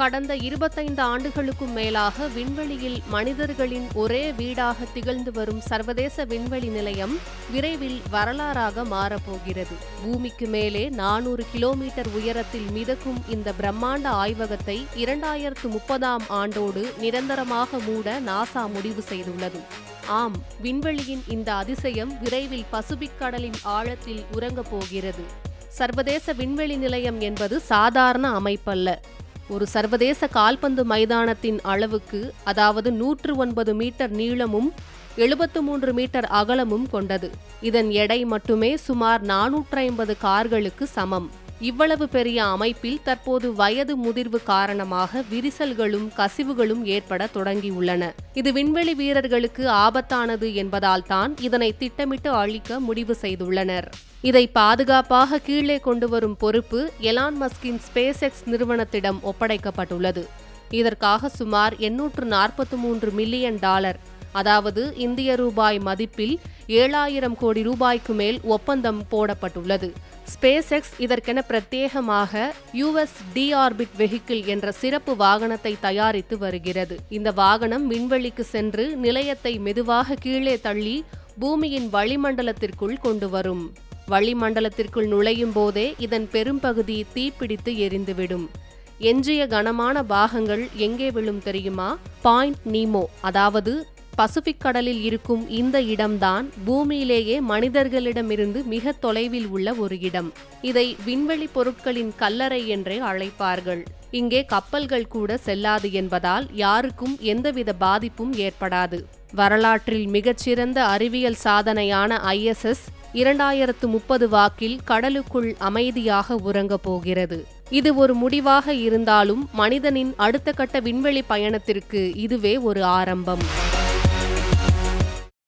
கடந்த இருபத்தைந்து ஆண்டுகளுக்கும் மேலாக விண்வெளியில் மனிதர்களின் ஒரே வீடாக திகழ்ந்து வரும் சர்வதேச விண்வெளி நிலையம் விரைவில் வரலாறாக மாறப்போகிறது. பூமிக்கு மேலே நானூறு கிலோமீட்டர் உயரத்தில் மிதக்கும் இந்த பிரம்மாண்ட ஆய்வகத்தை இரண்டாயிரத்து முப்பதாம் ஆண்டோடு நிரந்தரமாக மூட நாசா முடிவு செய்துள்ளது. ஆம் விண்வெளியின் இந்த அதிசயம் விரைவில் பசுபிக் கடலின் ஆழத்தில் உறங்கப் போகிறது. சர்வதேச விண்வெளி நிலையம் என்பது சாதாரண அமைப்பல்ல. ஒரு சர்வதேச கால்பந்து மைதானத்தின் அளவுக்கு அதாவது நூற்று ஒன்பது மீட்டர் நீளமும் எழுபத்து மூன்று மீட்டர் அகலமும் கொண்டது. இதன் எடை மட்டுமே சுமார் நானூற்றி ஐம்பது கார்களுக்கு சமம். இவ்வளவு பெரிய அமைப்பில் தற்போது வயது முதிர்வு காரணமாக விரிசல்களும் கசிவுகளும் ஏற்பட தொடங்கியுள்ளன. இது விண்வெளி வீரர்களுக்கு ஆபத்தானது என்பதால் தான் இதனை திட்டமிட்டு அழிக்க முடிவு செய்துள்ளனர். இதை பாதுகாப்பாக கீழே கொண்டு வரும் பொறுப்பு எலான் மஸ்கின் ஸ்பேஸ் எக்ஸ் நிறுவனத்திடம் ஒப்படைக்கப்பட்டுள்ளது. இதற்காக சுமார் எண்ணூற்று நாற்பத்தி மூன்று மில்லியன் டாலர் அதாவது இந்திய ரூபாய் மதிப்பில் ஏழாயிரம் கோடி ரூபாய்க்கு மேல் ஒப்பந்தம் போடப்பட்டுள்ளது. ஸ்பேஸ் எக்ஸ் இதற்கென பிரத்யேகமாக யுஎஸ் டிஆர்பிட் வெஹிக்கிள் என்ற சிறப்பு வாகனத்தை தயாரித்து வருகிறது. இந்த வாகனம் விண்வெளிக்கு சென்று நிலையத்தை மெதுவாக கீழே தள்ளி பூமியின் வளிமண்டலத்திற்குள் கொண்டு வரும். வளிமண்டலத்திற்குள் நுழையும் போதே இதன் பெரும்பகுதி தீப்பிடித்து எரிந்துவிடும். எஞ்சிய கனமான பாகங்கள் எங்கே விழும் தெரியுமா? பாயிண்ட் நீமோ அதாவது பசிபிக் கடலில் இருக்கும் இந்த இடம்தான் பூமியிலேயே மனிதர்களிடமிருந்து மிக தொலைவில் உள்ள ஒரு இடம். இதை விண்வெளி பொருட்களின் கல்லறை என்றே அழைப்பார்கள். இங்கே கப்பல்கள் கூட செல்லாது என்பதால் யாருக்கும் எந்தவித பாதிப்பும் ஏற்படாது. வரலாற்றில் மிகச்சிறந்த அறிவியல் சாதனையான ஐஎஸ்எஸ் இரண்டாயிரத்து முப்பது வாக்கில் கடலுக்குள் அமைதியாக உறங்கப் போகிறது. இது ஒரு முடிவாக இருந்தாலும் மனிதனின் அடுத்த கட்ட விண்வெளி பயணத்திற்கு இதுவே ஒரு ஆரம்பம்.